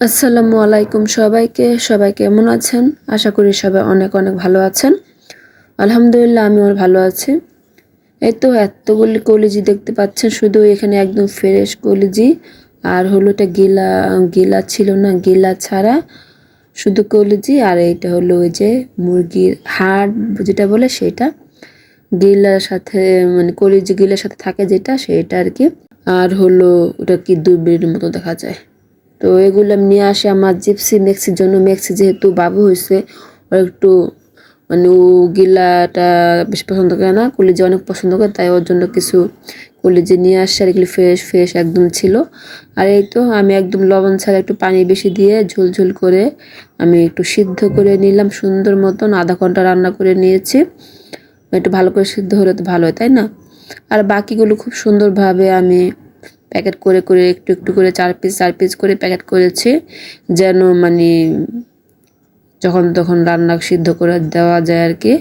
আসসালামু আলাইকুম সবাইকে। সবাই কেমন আছেন? আশা করি সবাই অনেক অনেক ভালো আছেন। আলহামদুলিল্লাহ, আমিও ভালো আছি। এই তো এতগুলি কলিজি দেখতে পাচ্ছেন, শুধু এখানে একদম ফ্রেশ কলিজি। আর হলো এটা গিলা গিলা ছিল না, গিলা ছাড়া শুধু কলিজি। আর এইটা হলো ওই যে মুরগির হাড়, যেটা বলে সেটা। গিলার সাথে মানে কলিজি গিলার সাথে থাকে যেটা, সেটা আর কি। আর হলো ওটা কি দুর্বির মতো দেখা যায়। তো এগুলো নিয়ে আসে আমার জিপসি, মেক্সির জন্য মেক্সি যেহেতু বাবু হয়েছে ও একটু মানে ও গিলাটা বেশি পছন্দ করে না, কলিজে অনেক পছন্দ করে, তাই ওর জন্য কিছু কলিজে নিয়ে আসছে আর এগুলি ফ্রেশ ফ্রেশ একদম ছিল। আর এই তো আমি একদম লবণ ছাড়া একটু পানি বেশি দিয়ে ঝোল ঝোল করে আমি একটু সিদ্ধ করে নিলাম, সুন্দর মতন আধা ঘণ্টা রান্না করে নিয়েছি। একটু ভালো করে সিদ্ধ হলে তো ভালো হয়, তাই না? আর বাকিগুলো খুব সুন্দরভাবে আমি প্যাকেট করে করে, একটু একটু করে চার পিস চার পিস করে প্যাকেট করেছি। যেন মানে যখন, তখন রান্না সিদ্ধ করে দেওয়া যায় আর কি।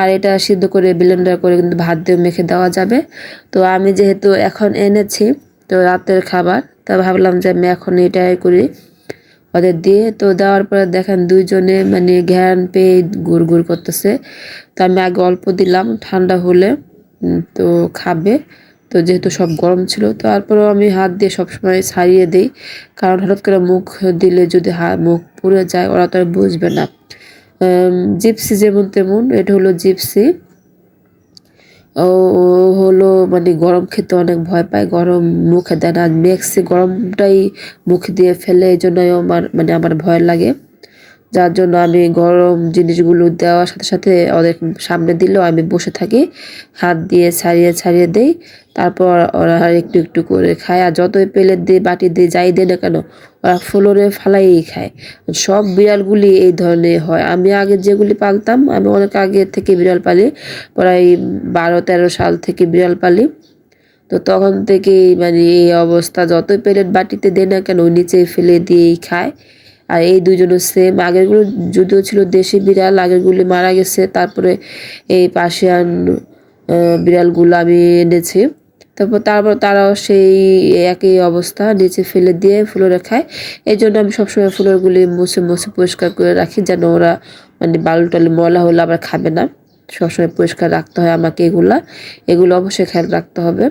আর এটা সিদ্ধ করে ব্লেন্ডার করে কিন্তু ভাত দিয়ে মেখে দেওয়া যাবে। তো আমি যেহেতু এখন এনেছি, তো রাতের খাবার, তা ভাবলাম যে আমি এখন এটাই করি ওদের দিয়ে। তো দেওয়ার পরে দেখেন দুইজনে মানে ঘ্যান পেয়ে গুড় গুড় করতেছে। তো আমি আগে অল্প দিলাম, ঠান্ডা হলে তো খাবে। তো যেহেতু সব গরম ছিল, তারপরেও আমি হাত দিয়ে সবসময় ছাড়িয়ে দিই। কারণ হঠাৎ করে মুখ দিলে যদি মুখ পুড়ে যায়, ওরা তো আর বুঝবে না। জিপসি যেমন তেমন, এটা হলো জিপসি। ও হলো মানে গরম খেতে অনেক ভয় পায়, গরম মুখে দেয় না। মেক্সি গরমটাই মুখ দিয়ে ফেলে, এই জন্যই আমার মানে আমার ভয় লাগে। যার জন্য আমি গরম জিনিসগুলো দেওয়ার সাথে সাথে ওদের সামনে দিলেও আমি বসে থাকি। হাত দিয়ে ছাড়িয়ে ছাড়িয়ে দেই। তারপর ওরা একটু একটু করে খায়। আর যতই পেলে দিয়ে, বাটি দিয়ে যাই দেয় না কেন, ওরা ফ্লোরে ফালাই খায়। সব বিড়ালগুলি এই ধরনের হয়। আমি আগে যেগুলি পালতাম, আমি অনেক আগে থেকে বিড়াল পালি। প্রায় বারো, তেরো সাল থেকে বিড়াল পালি। তো তখন থেকেই মানে এই অবস্থা। যতই প্লেট বাটিতে দেয় না কেন নিচে ফেলে দিয়েই খায়। আর এই দুজনও সেম আগেরগুলো যদিও ছিল দেশি বিড়াল, আগেরগুলি মারা গেছে, তারপরে এই পাশিয়ান বিড়ালগুলো আমি এনেছি। তারপর তারপর তারাও সেই একই অবস্থা, নিচে ফেলে দিয়ে ফ্লোরে খায় এই জন্য আমি সবসময় ফ্লোরগুলি মুছে মুছে পরিষ্কার করে রাখি, যেন ওরা মানে বালু টালু ময়লা হলে আবার খাবে না। সবসময় পরিষ্কার রাখতে হয় আমাকে এগুলা। এগুলো অবশ্যই খেয়াল রাখতে হবে।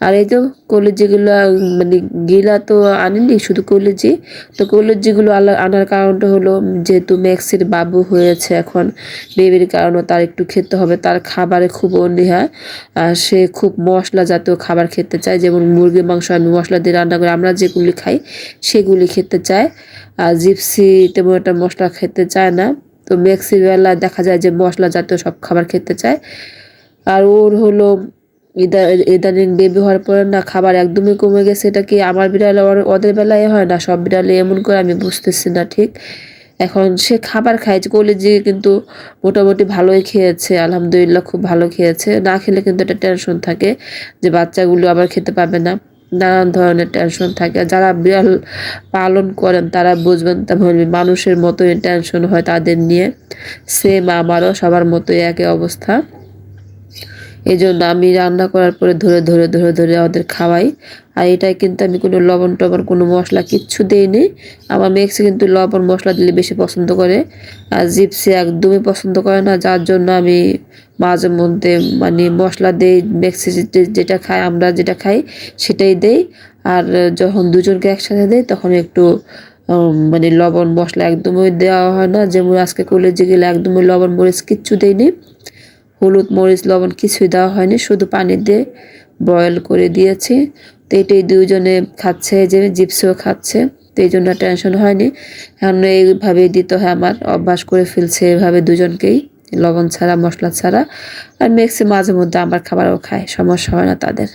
আর এই তো কলেজিগুলো মানে গিলা তো আনেনি শুধু কলেজি তো কলেজিগুলো আনার কারণটা হলো যেহেতু ম্যাক্সির বাবু হয়েছে এখন বেবির কারণে তার একটু খেতে হবে, তার খাবারে খুব অনীহা। আর সে খুব মশলা জাতীয় খাবার খেতে চায়, যেমন মুরগির মাংস আমি মশলা দিয়ে রান্না করে, আমরা যেগুলি খাই সেগুলি খেতে চায়। আর জিপসি তেমন একটা মশলা খেতে চায় না। তো ম্যাক্সির বেলায় দেখা যায় যে মশলা জাতীয় সব খাবার খেতে চায়। আর ওর হলো ইদানিং বেবি হওয়ার পরে না খাবার একদমই কমে গেছে, এটা কি আমার বিড়ালে ওদের বেলায় হয় না? সব বিড়ালে এমন করে আমি বুঝতেছি না, ঠিক? এখন সে খাবার খাইছে কলেজে কিন্তু মোটামুটি ভালোই খেয়েছে, আলহামদুলিল্লাহ খুব ভালো খেয়েছে। না খেলে কিন্তু একটা টেনশন থাকে যে বাচ্চাগুলো আবার খেতে পাবে না। নানান ধরনের টেনশন থাকে। যারা বিড়াল পালন করেন, তারা বুঝবেন তেমন মানুষের মতোই টেনশন হয় তাদের নিয়ে। সেম আমারও, সবার মতোই একই অবস্থা। এই জন্য আমি রান্না করার পরে ধরে ধরে ধরে ধরে ওদের খাওয়াই। আর এটাই কিন্তু আমি কোনো লবণ টবণ, কোনো মশলা কিচ্ছু দিইনি আমার মেক্সি কিন্তু লবণ, মশলা দিলে বেশি পছন্দ করে। আর জিপসি একদমই পছন্দ করে না, যার জন্য আমি মাঝে মধ্যে মানে মশলা দেই মেক্সি যেটা খাই, আমরা যেটা খাই, সেটাই দেই। আর যখন দুজনকে একসাথে দেই, তখন একটু মানে লবণ, মশলা একদমই দেওয়া হয় না। যেমন আজকে কলেজে গেলে একদমই লবণ, মরিচ কিচ্ছু দেয়নি হলুদ, মরিচ, লবণ কিছুই দেওয়া হয়নি, শুধু পানি দিয়ে বয়েল করে দিয়েছি। তো এটাই দুজনে খাচ্ছে যে জিপসিও খাচ্ছে, তো এই জন্য টেনশন হয়নি। এখন এইভাবেই দিতে হয় আমার, অভ্যাস করে ফেলছে এভাবে দুজনকেই, লবণ ছাড়া, মশলা ছাড়া। আর মেক্সি মাঝে মধ্যে আমার খাবারও খায়, সমস্যা হয় না তাদের।